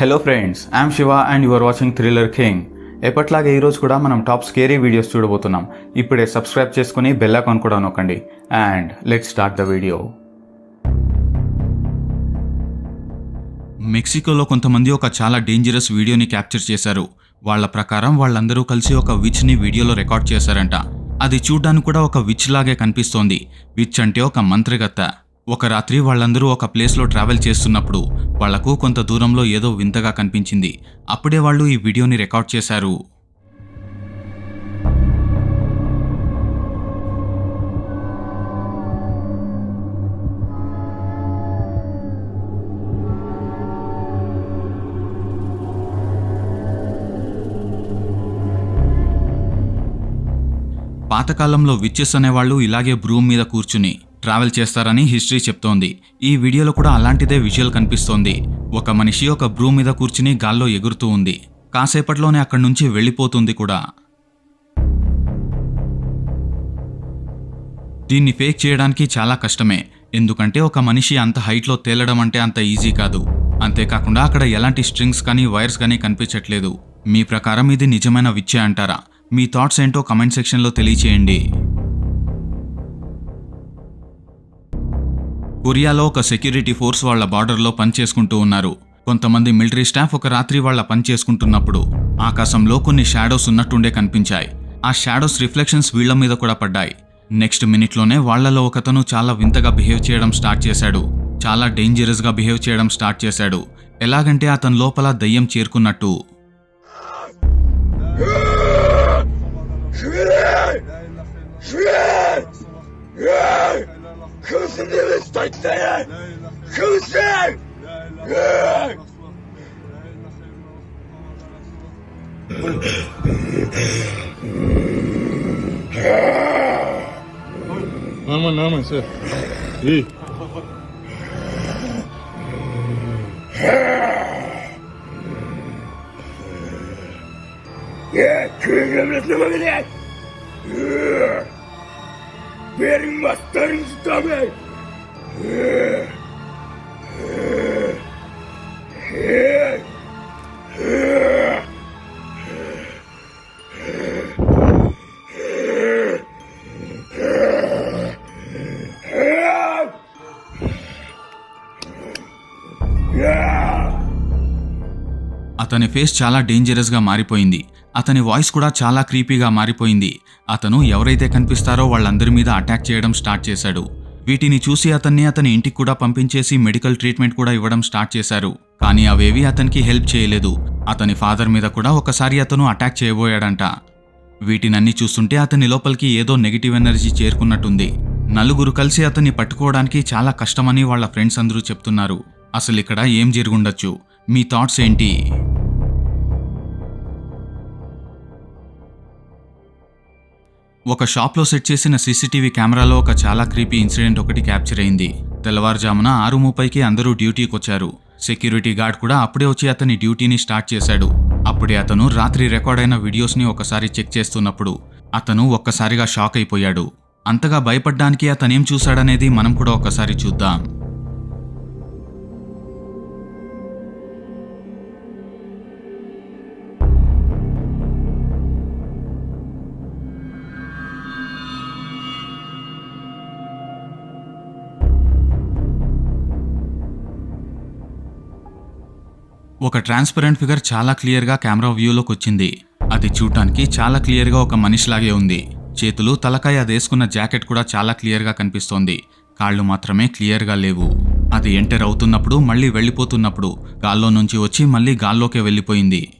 Hello friends I'm Shiva and you're watching thriller king ఎప్పట్లాగే ఈరోజు కూడా మనం టాప్ స్కేరీ వీడియోస్ చూడబోతున్నాం. ఇప్పుడే సబ్స్క్రైబ్ చేసుకుని బెల్ ఐకాన్ కూడా నొక్కండి. And let start the video మెక్సికోలో కొంతమంది ఒక చాలా డేంజరస్ వీడియోని క్యాప్చర్ చేశారు. వాళ్ళ ప్రకారం వాళ్ళందరూ కలిసి ఒక విచ్ని వీడియోలో రికార్డ్ చేశారంట. అది చూడ్డానికి కూడా ఒక విచ్ లాగే కనిపిస్తోంది. విచ్ అంటే ఒక మంత్రిగత్త. ఒక రాత్రి వాళ్ళందరూ ఒక ప్లేస్లో ట్రావెల్ చేస్తున్నప్పుడు వాళ్ళకు కొంత దూరంలో ఏదో వింతగా కనిపించింది. అప్పుడే వాళ్ళు ఈ వీడియోని రికార్డ్ చేశారు. పాతకాలంలో విచ్చెస్ అనేవాళ్ళు ఇలాగే బ్రూమ్ మీద కూర్చుని ట్రావెల్ చేస్తారని హిస్టరీ చెప్తోంది. ఈ వీడియోలో కూడా అలాంటిదే విజువల్ కనిపిస్తోంది. ఒక మనిషి ఒక బ్రూమ్ మీద కూర్చుని గాల్లో ఎగురుతూ ఉంది. కాసేపట్లోనే అక్కడి నుంచి వెళ్ళిపోతుంది కూడా. దీన్ని ఫేక్ చేయడానికి చాలా కష్టమే. ఎందుకంటే ఒక మనిషి అంత హైట్లో తేలడం అంటే అంత ఈజీ కాదు. అంతేకాకుండా అక్కడ ఎలాంటి స్ట్రింగ్స్ కానీ వైర్స్ కానీ కనిపించట్లేదు. మీ ప్రకారం ఇది నిజమైన విచ్చే అంటారా? మీ థాట్స్ ఏంటో కమెంట్ సెక్షన్లో తెలియచేయండి. కొరియాలో ఒక సెక్యూరిటీ ఫోర్స్ వాళ్ళ బార్డర్లో పనిచేసుకుంటూ ఉన్నారు. కొంతమంది మిలిటరీ స్టాఫ్ ఒక రాత్రి వాళ్ళ పని చేసుకుంటున్నప్పుడు ఆకాశంలో కొన్ని షాడోస్ ఉన్నట్టుండే కనిపించాయి. ఆ షాడోస్ రిఫ్లెక్షన్స్ వీళ్ళ మీద కూడా పడ్డాయి. నెక్స్ట్ మినిట్లోనే వాళ్ళలో ఒకతను చాలా వింతగా బిహేవ్ చేయడం స్టార్ట్ చేశాడు. చాలా డేంజరస్గా బిహేవ్ చేయడం స్టార్ట్ చేశాడు. ఎలాగంటే అతని లోపల దయ్యం చేరుకున్నట్టు. Who's in this state there? Who's there? Yeah. Normal normal sir. İyi. Ya köyün gömlesine mi gidiyor? Bir Mustang అతని ఫేస్ చాలా డేంజరస్గా మారిపోయింది. అతని వాయిస్ కూడా చాలా క్రీపీగా మారిపోయింది. అతను ఎవరైతే కనిపిస్తారో వాళ్ళందరి మీద అటాక్ చేయడం స్టార్ట్ చేశాడు. వీటిని చూసి అతన్ని అతని ఇంటికి కూడా పంపించేసి మెడికల్ ట్రీట్మెంట్ కూడా ఇవ్వడం స్టార్ట్ చేశారు. కానీ అవేవి అతనికి హెల్ప్ చేయలేదు. అతని ఫాదర్ మీద కూడా ఒకసారి అతను అటాక్ చేయబోయాడంట. వీటినన్నీ చూస్తుంటే అతని లోపలికి ఏదో నెగిటివ్ ఎనర్జీ చేరుకున్నట్టుంది. నలుగురు కలిసి అతన్ని పట్టుకోవడానికి చాలా కష్టమని వాళ్ళ ఫ్రెండ్స్ అందరూ చెప్తున్నారు. అసలు ఇక్కడ ఏం జరుగుండొచ్చు మీ థాట్స్ ఏంటి? ఒక షాప్లో సెట్ చేసిన సీసీటీవీ కెమెరాలో ఒక చాలా క్రీపీ ఇన్సిడెంట్ ఒకటి క్యాప్చర్ అయింది. తెల్లవారుజామున ఆరు ముప్పైకి అందరూ డ్యూటీకి వచ్చారు సెక్యూరిటీ గార్డ్ కూడా అప్పుడే వచ్చి అతని డ్యూటీని స్టార్ట్ చేశాడు. అప్పుడే అతను రాత్రి రికార్డ్ అయిన వీడియోస్ని ఒకసారి చెక్ చేస్తున్నప్పుడు అతను ఒక్కసారిగా షాక్ అయిపోయాడు. అంతగా భయపడ్డానికి అతనేం చూశాడనేది మనం కూడా ఒకసారి చూద్దాం. ఒక ట్రాన్స్పరెంట్ ఫిగర్ చాలా క్లియర్గా కెమెరా వ్యూలోకి వచ్చింది. అది చూడటానికి చాలా క్లియర్గా ఒక మనిషిలాగే ఉంది. చేతులు తలకాయ అది వేసుకున్న జాకెట్ కూడా చాలా క్లియర్గా కనిపిస్తోంది. కాళ్ళు మాత్రమే క్లియర్గా లేవు. అది ఎంటర్ అవుతున్నప్పుడు మళ్ళీ వెళ్ళిపోతున్నప్పుడు గాల్లో నుంచి వచ్చి మళ్ళీ గాల్లోకే వెళ్ళిపోయింది.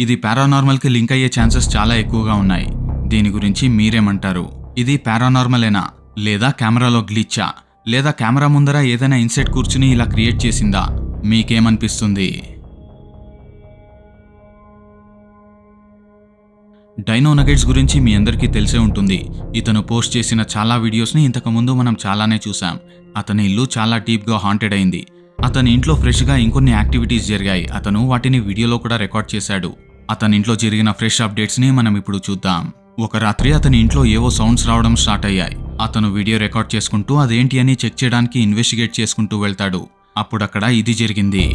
ఇది పారానార్మల్కి లింక్ అయ్యే ఛాన్సెస్ చాలా ఎక్కువగా ఉన్నాయి. దీని గురించి మీరేమంటారు? ఇది పారానార్మలేనా లేదా కెమెరాలో గ్లిచ్చా లేదా కెమెరా ముందర ఏదైనా ఇన్సెట్ కూర్చుని ఇలా క్రియేట్ చేసిందా? మీకేమనిపిస్తుంది? డైనో నగెట్స్ గురించి మీ అందరికీ తెలిసే ఉంటుంది. ఇతను పోస్ట్ చేసిన చాలా వీడియోస్ని ఇంతకుముందు మనం చాలానే చూసాం. అతని ఇల్లు చాలా డీప్గా హాంటెడ్ అయింది. అతని ఇంట్లో ఫ్రెష్గా ఇంకొన్ని యాక్టివిటీస్ జరిగాయి. అతను వాటిని వీడియోలో కూడా రికార్డ్ చేశాడు. అతని ఇంట్లో జరిగిన ఫ్రెష్ అప్డేట్స్ని మనం ఇప్పుడు చూద్దాం. ఒక రాత్రి అతని ఇంట్లో ఏవో సౌండ్స్ రావడం స్టార్ట్ అయ్యాయి. అతను వీడియో రికార్డ్ చేసుకుంటూ అదేంటి అని చెక్ చేయడానికి ఇన్వెస్టిగేట్ చేసుకుంటూ వెళ్తాడు. అప్పుడక్కడ ఇది జరిగింది.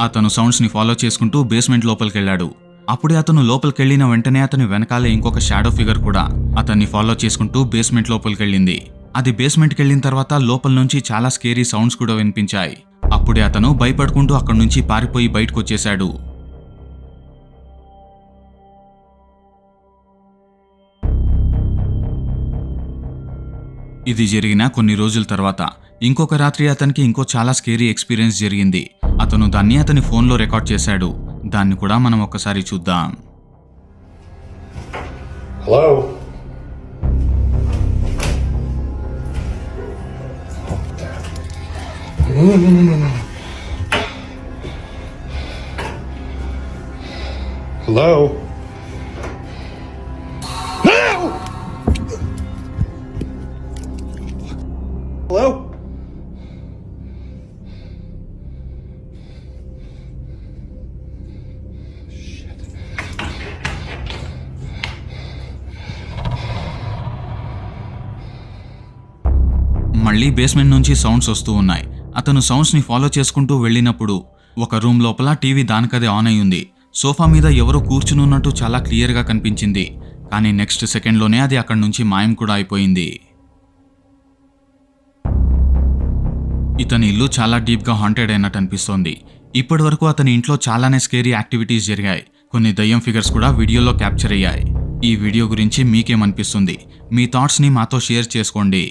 అతను సౌండ్స్ని ఫాలో చేసుకుంటూ బేస్మెంట్ లోపలికెళ్ళాడు. అప్పుడే అతను లోపలికెళ్ళిన వెంటనే అతని వెనకాలే ఇంకొక షాడో ఫిగర్ కూడా అతన్ని ఫాలో చేసుకుంటూ బేస్మెంట్ లోపలికెళ్ళింది. అది బేస్మెంట్కి వెళ్ళిన తర్వాత లోపల నుంచి చాలా స్కేరీ సౌండ్స్ కూడా వినిపించాయి. అప్పుడే అతను భయపడుకుంటూ అక్కడి నుంచి పారిపోయి బయటకు వచ్చేశాడు ఇది జరిగిన కొన్ని రోజుల తర్వాత. ఇంకొక రాత్రి అతనికి ఇంకో చాలా స్కేరీ ఎక్స్పీరియన్స్ జరిగింది. అతను దాన్ని అతని ఫోన్లో రికార్డ్ చేశాడు. దాన్ని కూడా మనం ఒకసారి చూద్దాం. Hello Hello? మళ్ళీ బేస్మెంట్ నుంచి సౌండ్స్ వస్తూ ఉన్నాయి. అతను సౌండ్స్ని ఫాలో చేసుకుంటూ వెళ్ళినప్పుడు ఒక రూమ్ లోపల టీవీ దానికదే ఆన్ అయ్యింది సోఫా మీద ఎవరో కూర్చుని ఉన్నట్టు చాలా క్లియర్గా కనిపించింది. కానీ నెక్స్ట్ సెకండ్లోనే అది అక్కడి నుంచి మాయం కూడా అయిపోయింది. ఇతని ఇల్లు చాలా డీప్గా హాంటెడ్ అయినట్టు అనిపిస్తోంది. ఇప్పటి వరకు అతని ఇంట్లో చాలానే స్కేరీ యాక్టివిటీస్ జరిగాయి. కొన్ని దయ్యం ఫిగర్స్ కూడా వీడియోలో క్యాప్చర్ అయ్యాయి. ఈ వీడియో గురించి మీకేమనిపిస్తుంది? మీ థాట్స్ని మాతో షేర్ చేసుకోండి.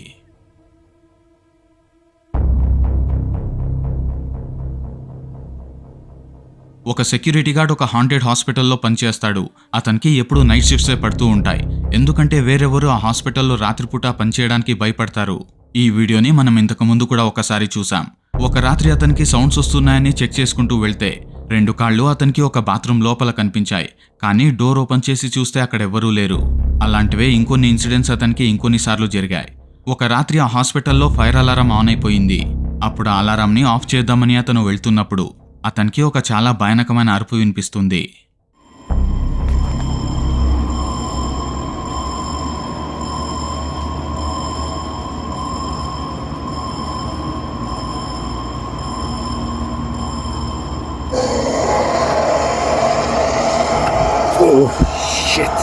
ఒక సెక్యూరిటీ గార్డ్ ఒక హాంటెడ్ హాస్పిటల్లో పనిచేస్తాడు. అతనికి ఎప్పుడూ నైట్ షిఫ్ట్సే పడుతూ ఉంటాయి. ఎందుకంటే వేరెవరు ఆ హాస్పిటల్లో రాత్రిపూట పనిచేయడానికి భయపడతారు. ఈ వీడియోని మనం ఇంతకు ముందు కూడా ఒకసారి చూసాం ఒక రాత్రి అతనికి సౌండ్స్ వస్తున్నాయని చెక్ చేసుకుంటూ వెళ్తే రెండు కాళ్ళు అతనికి ఒక బాత్రూమ్ లోపల కనిపించాయి. కానీ డోర్ ఓపెన్ చేసి చూస్తే అక్కడ ఎవ్వరూ లేరు. అలాంటివే ఇంకొన్ని ఇన్సిడెంట్స్ అతనికి ఇంకొన్నిసార్లు జరిగాయి. ఒక రాత్రి ఆ హాస్పిటల్లో ఫైర్ అలారం ఆన్ అయిపోయింది. అప్పుడు ఆ అలారంని ఆఫ్ చేద్దామని అతను వెళ్తున్నప్పుడు అతనికి ఒక చాలా భయానకమైన అరుపు వినిపిస్తుంది Oh, shit.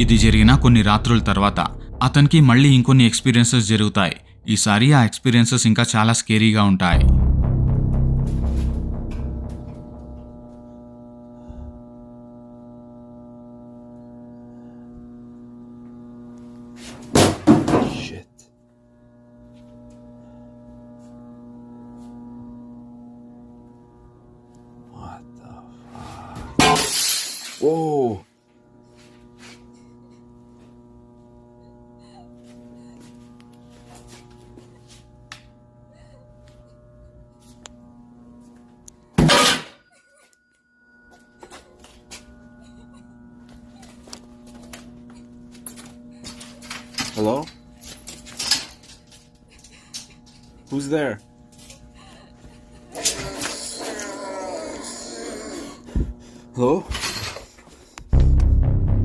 ఇది జరిగిన కొన్ని రాత్రుల తర్వాత అతనికి మళ్ళీ ఇంకొన్ని ఎక్స్పీరియన్సెస్ జరుగుతాయి ఈసారి ఆ ఎక్స్పీరియన్సెస్ ఇంకా చాలా స్కేరీగా ఉంటాయి Shit. What the fuck? Whoa. Hello? Who's there? Hello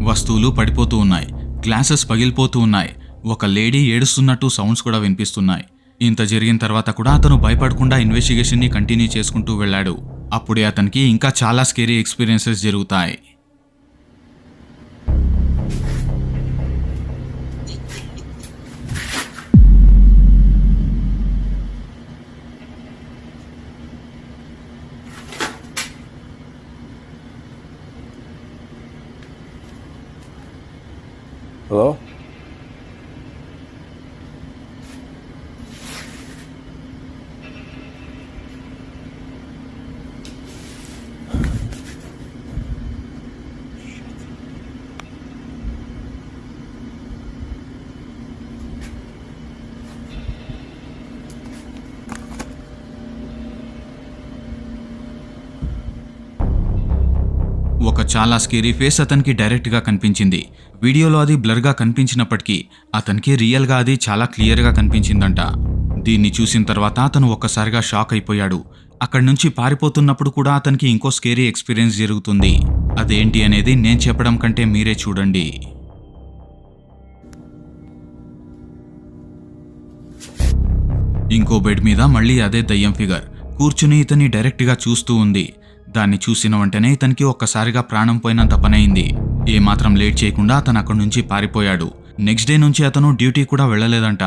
వస్తువులు పడిపోతూ ఉన్నాయి. గ్లాసెస్ పగిలిపోతూ ఉన్నాయి. ఒక లేడీ ఏడుస్తున్నట్టు సౌండ్స్ కూడా వినిపిస్తున్నాయి. ఇంత జరిగిన తర్వాత కూడా అతను భయపడకుండా ఇన్వెస్టిగేషన్ని కంటిన్యూ చేసుకుంటూ వెళ్ళాడు. అప్పుడే అతనికి ఇంకా చాలా స్కేరీ ఎక్స్పీరియన్సెస్ జరుగుతాయి. Hello? చాలా స్కేరీ ఫేస్ అతనికి డైరెక్ట్గా కనిపించింది. వీడియోలో అది బ్లర్గా కనిపించినప్పటికీ అతనికి రియల్గా అది చాలా క్లియర్గా కనిపించిందంట. దీన్ని చూసిన తర్వాత అతను ఒక్కసారిగా షాక్ అయిపోయాడు. అక్కడి నుంచి పారిపోతున్నప్పుడు కూడా అతనికి ఇంకో స్కేరీ ఎక్స్పీరియన్స్ జరుగుతుంది. అదేంటి అనేది నేను చెప్పడం కంటే మీరే చూడండి. ఇంకో బెడ్ మీద మళ్ళీ అదే దయ్యం ఫిగర్ కూర్చుని ఇతని డైరెక్ట్గా చూస్తూ ఉంది. దాన్ని చూసిన వెంటనే ఇతనికి ఒక్కసారిగా ప్రాణం పోయినంత పనైంది. ఏమాత్రం లేట్ చేయకుండా అతను అక్కడి నుంచి పారిపోయాడు. నెక్స్ట్ డే నుంచి అతను డ్యూటీ కూడా వెళ్ళలేదంట.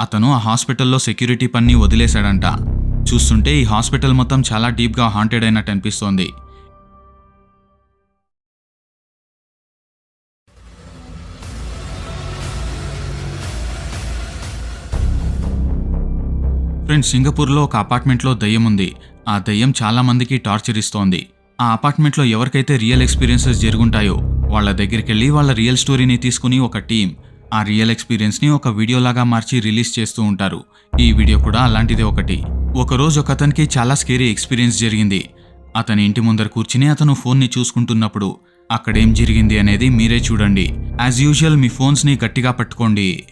అతను ఆ హాస్పిటల్లో సెక్యూరిటీ పని వదిలేశాడంట. చూస్తుంటే ఈ హాస్పిటల్ మొత్తం చాలా డీప్గా హాంటెడ్ అయినట్టు అనిపిస్తోంది. ఫ్రెండ్స్ సింగపూర్లో ఒక అపార్ట్మెంట్లో దయ్యం ఉంది. ఆ దయ్యం చాలామందికి టార్చర్ ఇస్తోంది. ఆ అపార్ట్మెంట్లో ఎవరికైతే రియల్ ఎక్స్పీరియన్సెస్ జరుగుంటాయో వాళ్ళ దగ్గరికి వెళ్ళి వాళ్ళ రియల్ స్టోరీని తీసుకుని ఒక టీం ఆ రియల్ ఎక్స్పీరియన్స్ని ఒక వీడియోలాగా మార్చి రిలీజ్ చేస్తూ ఉంటారు. ఈ వీడియో కూడా అలాంటిదే ఒకటి. ఒకరోజు ఒక అతనికి చాలా స్కేరీ ఎక్స్పీరియన్స్ జరిగింది. అతని ఇంటి ముందర కూర్చుని అతను ఫోన్ని చూసుకుంటున్నప్పుడు అక్కడేం జరిగింది అనేది మీరే చూడండి. యాజ్ యూజువల్ మీ ఫోన్స్ని గట్టిగా పట్టుకోండి.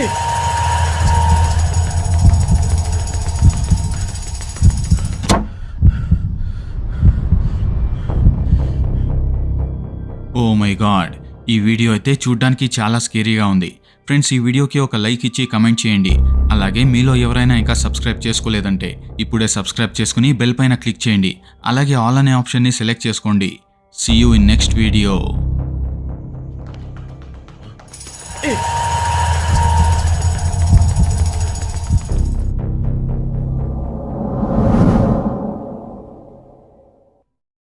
ఓ మై గాడ్ ఈ వీడియో అయితే చూడ్డానికి చాలా స్కేరీగా ఉంది. ఫ్రెండ్స్ ఈ వీడియోకి ఒక లైక్ ఇచ్చి కమెంట్ చేయండి. అలాగే మీలో ఎవరైనా ఇంకా సబ్స్క్రైబ్ చేసుకోలేదంటే ఇప్పుడే సబ్స్క్రైబ్ చేసుకుని బెల్ పైన క్లిక్ చేయండి. అలాగే ఆల్ అనే ఆప్షన్ని సెలెక్ట్ చేసుకోండి. See you in next video